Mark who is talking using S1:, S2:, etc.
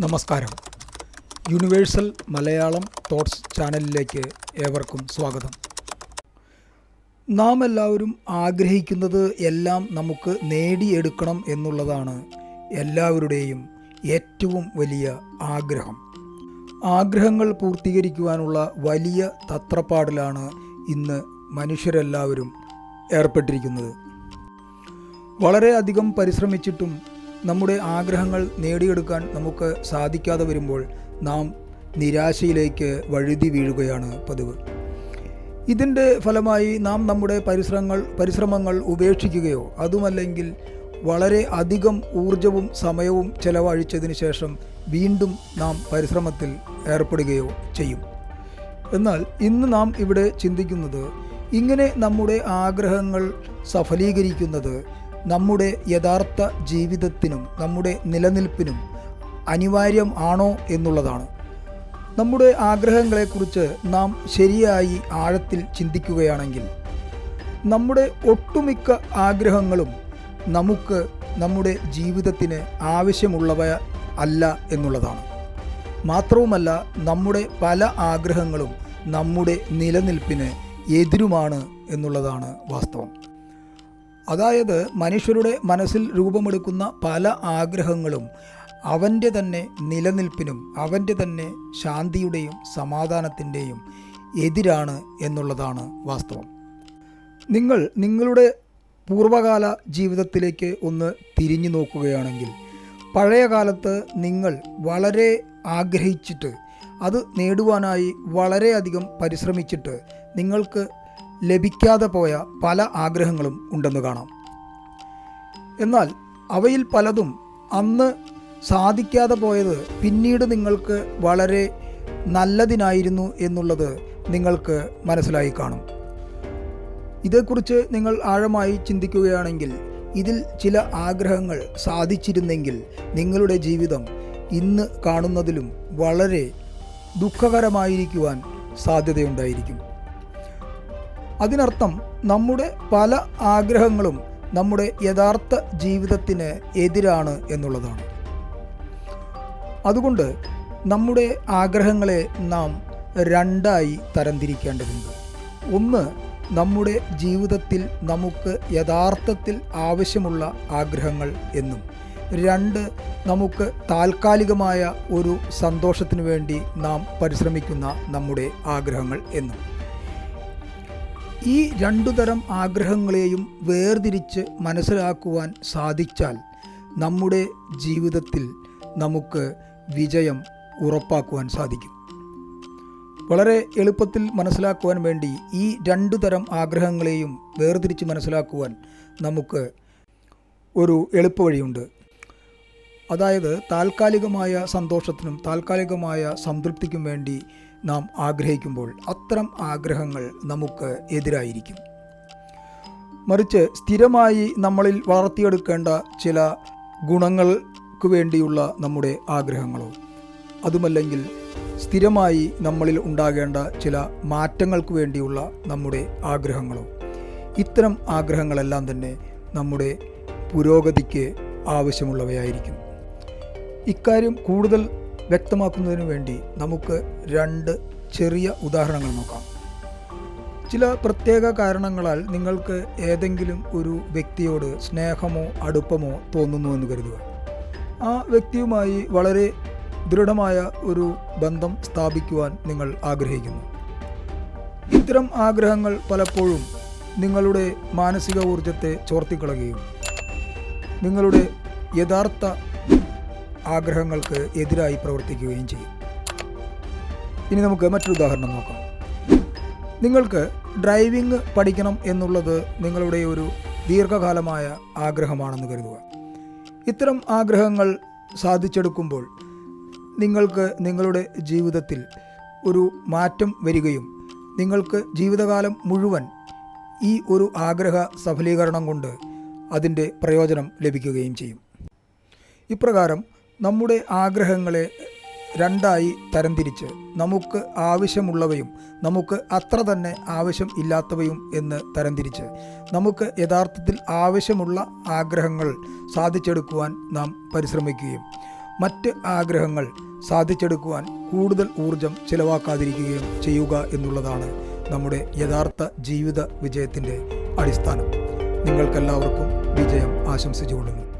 S1: നമസ്കാരം. Universal Malayalam thoughts ചാനലിലേക്ക് ഏവർക്കും സ്വാഗതം. നാം എല്ലാവരും ആഗ്രഹിക്കുന്നത് എല്ലാം നമുക്ക് നേടിയെടുക്കണം എന്നുള്ളതാണ് എല്ലാവരുടെയും ഏറ്റവും വലിയ ആഗ്രഹം. ആഗ്രഹങ്ങൾ പൂർത്തീകരിക്കുവാനുള്ള വലിയ തത്രപ്പാടിലാണ് ഇന്ന് മനുഷ്യരെല്ലാവരും ഏർപ്പെട്ടിരിക്കുന്നത്. വളരെയധികം പരിശ്രമിച്ചിട്ടും നമ്മുടെ ആഗ്രഹങ്ങൾ നേടിയെടുക്കാൻ നമുക്ക് സാധിക്കാതെ വരുമ്പോൾ നാം നിരാശയിലേക്ക് വഴുതി വീഴുകയാണ് പതിവ്. ഇതിന്റെ ഫലമായി നാം നമ്മുടെ പരിശ്രമങ്ങൾ പരിശ്രമങ്ങൾ ഉപേക്ഷിക്കുകയോ അതുമല്ലെങ്കിൽ വളരെ അധികം ഊർജവും സമയവും ചെലവഴിച്ചതിന് ശേഷം വീണ്ടും നാം പരിശ്രമത്തിൽ ഏർപ്പെടുകയോ ചെയ്യും. എന്നാൽ ഇന്ന് നാം ഇവിടെ ചിന്തിക്കുന്നത് ഇങ്ങനെ നമ്മുടെ ആഗ്രഹങ്ങൾ സഫലീകരിക്കുന്നത് നമ്മുടെ യഥാർത്ഥ ജീവിതത്തിനും നമ്മുടെ നിലനിൽപ്പിനും അനിവാര്യം ആണോ എന്നുള്ളതാണ്. നമ്മുടെ ആഗ്രഹങ്ങളെക്കുറിച്ച് നാം ശരിയായി ആഴത്തിൽ ചിന്തിക്കുകയാണെങ്കിൽ നമ്മുടെ ഒട്ടുമിക്ക ആഗ്രഹങ്ങളും നമുക്ക് നമ്മുടെ ജീവിതത്തിന് ആവശ്യമുള്ളവ അല്ല എന്നുള്ളതാണ്. മാത്രവുമല്ല നമ്മുടെ പല ആഗ്രഹങ്ങളും നമ്മുടെ നിലനിൽപ്പിന് എതിരുമാണ് എന്നുള്ളതാണ് വാസ്തവം. അതായത് മനുഷ്യരുടെ മനസ്സിൽ രൂപമെടുക്കുന്ന പല ആഗ്രഹങ്ങളും അവന്റെ തന്നെ നിലനിൽപ്പിനും അവന്റെ തന്നെ ശാന്തിയുടെയും സമാധാനത്തിന്റെയും എതിരാണ് എന്നുള്ളതാണ് വാസ്തവം. നിങ്ങൾ നിങ്ങളുടെ പൂർവകാല ജീവിതത്തിലേക്ക് ഒന്ന് തിരിഞ്ഞു നോക്കുകയാണെങ്കിൽ പഴയ കാലത്ത് നിങ്ങൾ വളരെ ആഗ്രഹിച്ചിട്ട് അത് നേടുവാനായി വളരെയധികം പരിശ്രമിച്ചിട്ട് നിങ്ങൾക്ക് ലഭിക്കാതെ പോയ പല ആഗ്രഹങ്ങളും ഉണ്ടെന്ന് കാണാം. എന്നാൽ അവയിൽ പലതും അന്ന് സാധിക്കാതെ പോയത് പിന്നീട് നിങ്ങൾക്ക് വളരെ നല്ലതിനായിരുന്നു എന്നുള്ളത് നിങ്ങൾക്ക് മനസ്സിലായി കാണും. ഇതേക്കുറിച്ച് നിങ്ങൾ ആഴമായി ചിന്തിക്കുകയാണെങ്കിൽ ഇതിൽ ചില ആഗ്രഹങ്ങൾ സാധിച്ചിരുന്നെങ്കിൽ നിങ്ങളുടെ ജീവിതം ഇന്ന് കാണുന്നതിലും വളരെ ദുഃഖകരമായിരിക്കുവാൻ സാധ്യതയുണ്ടായിരിക്കും. അതിനർത്ഥം നമ്മുടെ പല ആഗ്രഹങ്ങളും നമ്മുടെ യഥാർത്ഥ ജീവിതത്തിന് എതിരാണ് എന്നുള്ളതാണ്. അതുകൊണ്ട് നമ്മുടെ ആഗ്രഹങ്ങളെ നാം രണ്ടായി തരംതിരിക്കേണ്ടതുണ്ട്. ഒന്ന് നമ്മുടെ ജീവിതത്തിൽ നമുക്ക് യഥാർത്ഥത്തിൽ ആവശ്യമുള്ള ആഗ്രഹങ്ങൾ എന്നും. രണ്ട് നമുക്ക് താൽക്കാലികമായ ഒരു സന്തോഷത്തിനു വേണ്ടി നാം പരിശ്രമിക്കുന്ന നമ്മുടെ ആഗ്രഹങ്ങൾ എന്നും. ഈ രണ്ടു തരം ആഗ്രഹങ്ങളെയും വേർതിരിച്ച് മനസ്സിലാക്കുവാൻ സാധിച്ചാൽ നമ്മുടെ ജീവിതത്തിൽ നമുക്ക് വിജയം ഉറപ്പാക്കുവാൻ സാധിക്കും. വളരെ എളുപ്പത്തിൽ മനസ്സിലാക്കുവാൻ വേണ്ടി ഈ രണ്ടു തരം ആഗ്രഹങ്ങളെയും വേർതിരിച്ച് മനസ്സിലാക്കുവാൻ നമുക്ക് ഒരു എളുപ്പവഴിയുണ്ട് അതായത് താൽക്കാലികമായ സന്തോഷത്തിനും താൽക്കാലികമായ സംതൃപ്തിക്കും വേണ്ടി നാം ആഗ്രഹിക്കുമ്പോൾ അത്തരം ആഗ്രഹങ്ങൾ നമുക്ക് എതിരായിരിക്കും. മറിച്ച് സ്ഥിരമായി നമ്മളിൽ വളർത്തിയെടുക്കേണ്ട ചില ഗുണങ്ങൾക്ക് വേണ്ടിയുള്ള നമ്മുടെ ആഗ്രഹങ്ങളോ അതുമല്ലെങ്കിൽ സ്ഥിരമായി നമ്മളിൽ ഉണ്ടാകേണ്ട ചില മാറ്റങ്ങൾക്ക് വേണ്ടിയുള്ള നമ്മുടെ ആഗ്രഹങ്ങളോ ഇത്തരം ആഗ്രഹങ്ങളെല്ലാം തന്നെ നമ്മുടെ പുരോഗതിക്ക് ആവശ്യമുള്ളവയായിരിക്കും. ഇക്കാര്യം കൂടുതൽ വ്യക്തമാക്കുന്നതിന് വേണ്ടി നമുക്ക് രണ്ട് ചെറിയ ഉദാഹരണങ്ങൾ നോക്കാം. ചില പ്രത്യേക കാരണങ്ങളാൽ നിങ്ങൾക്ക് ഏതെങ്കിലും ഒരു വ്യക്തിയോട് സ്നേഹമോ അടുപ്പമോ തോന്നുന്നു എന്ന് കരുതുക. ആ വ്യക്തിയുമായി വളരെ ദൃഢമായ ഒരു ബന്ധം സ്ഥാപിക്കുവാൻ നിങ്ങൾ ആഗ്രഹിക്കുന്നു. ഇത്തരം ആഗ്രഹങ്ങൾ പലപ്പോഴും നിങ്ങളുടെ മാനസിക ഊർജത്തെ ചോർത്തിക്കളയുകയും നിങ്ങളുടെ യഥാർത്ഥ ആഗ്രഹങ്ങൾക്ക് എതിരായി പ്രവർത്തിക്കുകയും ചെയ്യും. ഇനി നമുക്ക് മറ്റൊരു ഉദാഹരണം നോക്കാം. നിങ്ങൾക്ക് ഡ്രൈവിംഗ് പഠിക്കണം എന്നുള്ളത് നിങ്ങളുടെ ഒരു ദീർഘകാലമായ ആഗ്രഹമാണെന്ന് കരുതുക. ഇത്തരം ആഗ്രഹങ്ങൾ സാധിച്ചെടുക്കുമ്പോൾ നിങ്ങൾക്ക് നിങ്ങളുടെ ജീവിതത്തിൽ ഒരു മാറ്റം വരികയും നിങ്ങൾക്ക് ജീവിതകാലം മുഴുവൻ ഈ ഒരു ആഗ്രഹ സഫലീകരണം കൊണ്ട് അതിന്റെ പ്രയോജനം ലഭിക്കുകയും ചെയ്യും. ഇപ്രകാരം നമ്മുടെ ആഗ്രഹങ്ങളെ രണ്ടായി തരംതിരിച്ച് നമുക്ക് ആവശ്യമുള്ളവയും നമുക്ക് അത്ര തന്നെ ആവശ്യം ഇല്ലാത്തവയും എന്ന് തരംതിരിച്ച് നമുക്ക് യഥാർത്ഥത്തിൽ ആവശ്യമുള്ള ആഗ്രഹങ്ങൾ സാധിച്ചെടുക്കുവാൻ നാം പരിശ്രമിക്കുകയും മറ്റ് ആഗ്രഹങ്ങൾ സാധിച്ചെടുക്കുവാൻ കൂടുതൽ ഊർജം ചിലവാക്കാതിരിക്കുകയും ചെയ്യുക എന്നുള്ളതാണ് നമ്മുടെ യഥാർത്ഥ ജീവിത വിജയത്തിന്റെ അടിസ്ഥാനം. നിങ്ങൾക്കെല്ലാവർക്കും വിജയം ആശംസിച്ചുകൊള്ളുന്നു.